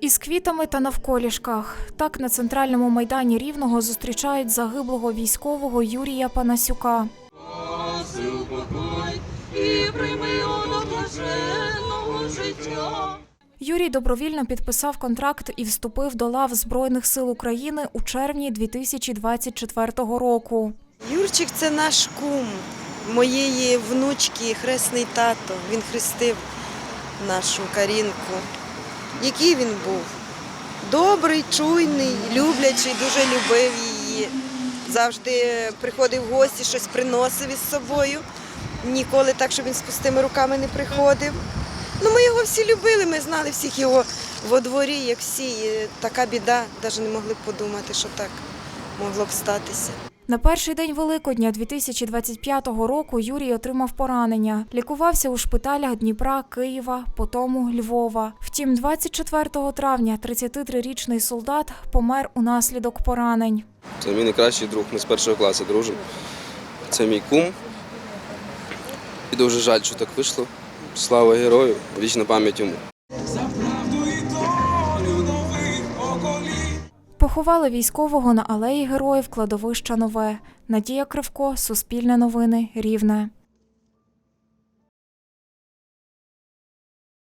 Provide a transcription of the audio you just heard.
Із квітами та навколішках так на центральному майдані Рівного зустрічають загиблого військового Юрія Панасюка. І прийми блаженного життя. Юрій добровільно підписав контракт і вступив до лав Збройних сил України у червні 2024 року. Юрчик це наш кум моєї внучки, хресний тато. Він хрестив нашу Карінку. Який він був? Добрий, чуйний, люблячий, дуже любив її. Завжди приходив в гості, щось приносив із собою. Ніколи так, щоб він з пустими руками не приходив. Ну, ми його всі любили, ми знали всіх його во дворі, як всі. І така біда, навіть не могли б подумати, що так могло б статися. На перший день Великодня 2025 року Юрій отримав поранення. Лікувався у шпиталях Дніпра, Києва, Потому, Львова. Втім, 24 травня 33-річний солдат помер унаслідок поранень. Це мій найкращий друг, ми з першого класу дружимо. Це мій кум. І дуже жаль, що так вийшло. Слава герою, вічна пам'ять йому. Поховали військового на алеї героїв кладовища Нове. Надія Кривко, Суспільне новини, Рівне.